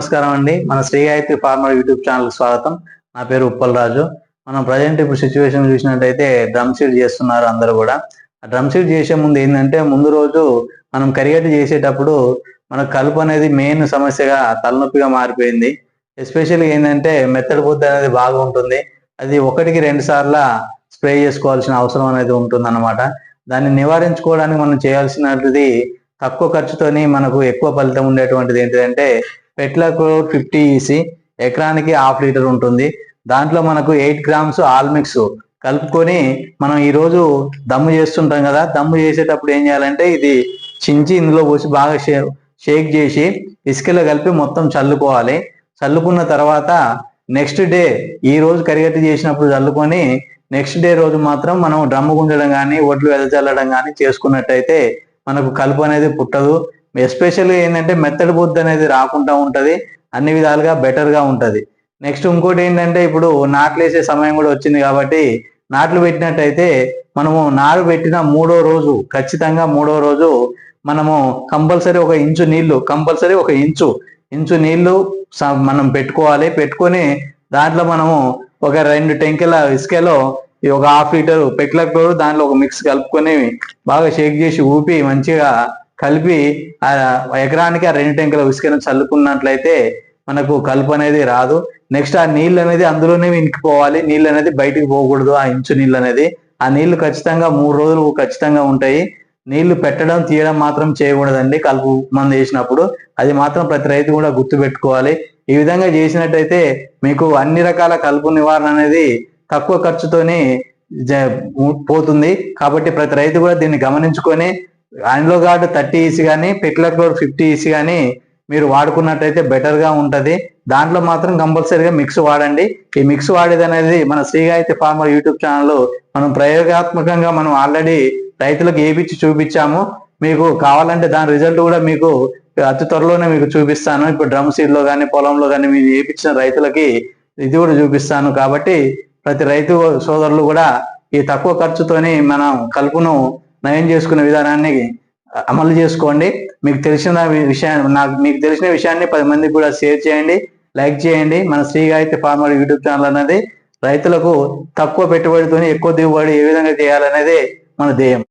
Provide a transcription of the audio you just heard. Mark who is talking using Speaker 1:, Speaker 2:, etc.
Speaker 1: నమస్కారం అండి. మన Shri Gayatri farmer YouTube channel స్వాగతం. నా పేరు ఉప్పల్ రాజు. మనం ప్రజెంట్ ఇప్పుడు సిచ్యువేషన్ చూసినట్టయితే డ్రమ్ సీడ్ చేస్తున్నారు అందరూ కూడా. ఆ డ్రమ్ సీడ్ చేసే ముందు ఏంటంటే ముందు రోజు మనం కరిగట్టు చేసేటప్పుడు మన కలుపు అనేది మెయిన్ సమస్యగా తలనొప్పిగా మారిపోయింది. ఎస్పెషల్గా ఏంటంటే మెత్తడి బుద్ధి అనేది బాగా ఉంటుంది అది ఒకటికి రెండు సార్ల స్ప్రే చేసుకోవాల్సిన అవసరం అనేది ఉంటుంది అనమాట దాన్ని నివారించుకోవడానికి మనం చేయాల్సినది తక్కువ ఖర్చుతోని మనకు ఎక్కువ ఫలితం ఉండేటువంటిది ఏంటంటే పెట్లకు ఫిఫ్టీ ఈసీ ఎకరానికి హాఫ్ లీటర్ ఉంటుంది. దాంట్లో మనకు ఎయిట్ గ్రామ్స్ ఆల్మిక్స్ కలుపుకొని మనం ఈరోజు దమ్ము చేస్తుంటాం కదా దమ్ము చేసేటప్పుడు ఏం చేయాలంటే ఇది చించి ఇందులో పోసి బాగా షేక్ చేసి ఇసుకలో కలిపి మొత్తం చల్లుకోవాలి. చల్లుకున్న తర్వాత నెక్స్ట్ డే ఈ రోజు కరిగట్టి చేసినప్పుడు చల్లుకొని నెక్స్ట్ డే రోజు మాత్రం మనం డ్రమ్ము గుంజడం కానీ ఒడ్లు వెదజల్లడం కానీ చేసుకున్నట్టయితే మనకు కలుపు అనేది పుట్టదు. ఎస్పెషల్గా ఏంటంటే మెత్తడి బొద్దు అనేది రాకుండా ఉంటుంది అన్ని విధాలుగా బెటర్గా ఉంటుంది. నెక్స్ట్ ఇంకోటి ఏంటంటే ఇప్పుడు నాట్లు వేసే సమయం కూడా వచ్చింది కాబట్టి నాట్లు పెట్టినట్టయితే మనము నారు పెట్టిన మూడో రోజు ఖచ్చితంగా మూడో రోజు మనము కంపల్సరీ ఒక ఇంచు నీళ్ళు కంపల్సరీ ఒక ఇంచు ఇంచు నీళ్ళు స- మనం పెట్టుకోవాలి. పెట్టుకొని దాంట్లో మనము ఒక రెండు టెంకెల ఇసుకలో ఈ ఒక హాఫ్ లీటర్ పెట్లకు దాంట్లో ఒక మిక్స్ కలుపుకొని బాగా షేక్ చేసి ఊపి మంచిగా కలిపి ఆ ఎకరానికి ఆ రెండు టెంకుల ఉసుకను చల్లుకున్నట్లయితే మనకు కలుపు అనేది రాదు. నెక్స్ట్ ఆ నీళ్ళు అనేది అందులోనే ఇంకిపోవాలి. నీళ్ళు అనేది బయటికి పోకూడదు ఆ ఇంచు నీళ్ళు అనేది. ఆ నీళ్ళు ఖచ్చితంగా మూడు రోజులు ఖచ్చితంగా ఉంటాయి. నీళ్ళు పెట్టడం తీయడం మాత్రం చేయకూడదండి కలుపు మందు వేసినప్పుడు. అది మాత్రం ప్రతి రైతు కూడా గుర్తు పెట్టుకోవాలి. ఈ విధంగా చేసినట్టయితే మీకు అన్ని రకాల కలుపు నివారణ అనేది తక్కువ ఖర్చుతోనే జ- పోతుంది. కాబట్టి ప్రతి రైతు కూడా దీన్ని గమనించుకొని అందులో గార్డ్ థర్టీ ఈసీ కానీ పెట్లకు ఫిఫ్టీ ఈసీ కానీ మీరు వాడుకున్నట్టయితే బెటర్గా ఉంటుంది. దాంట్లో మాత్రం కంపల్సరీగా మిక్స్ వాడండి. ఈ మిక్స్ వాడేది అనేది మన శ్రీగాయత్రి ఫార్మర్ యూట్యూబ్ ఛానల్లో మనం ప్రయోగాత్మకంగా మనం ఆల్రెడీ రైతులకు ఏపిచ్చి చూపించాము. మీకు కావాలంటే దాని రిజల్ట్ కూడా మీకు అతి త్వరలోనే మీకు చూపిస్తాను. ఇప్పుడు డ్రమ్ సీడ్లో కానీ పొలంలో కానీ మీరు ఏపించిన రైతులకి ఇది కూడా చూపిస్తాను. కాబట్టి ప్రతి రైతు సోదరులు కూడా ఈ తక్కువ ఖర్చుతోని మనం కలుపును నయం చేసుకునే విధానాన్ని అమలు చేసుకోండి. మీకు తెలిసిన విషయాన్ని నాకు మీకు తెలిసిన విషయాన్ని పది మందికి కూడా షేర్ చేయండి లైక్ చేయండి. మన శ్రీగాయత్రి ఫార్మర్ యూట్యూబ్ ఛానల్ అనేది రైతులకు తక్కువ పెట్టుబడితోనే ఎక్కువ దిగుబడి ఏ విధంగా చేయాలనేది మన ధ్యేయం.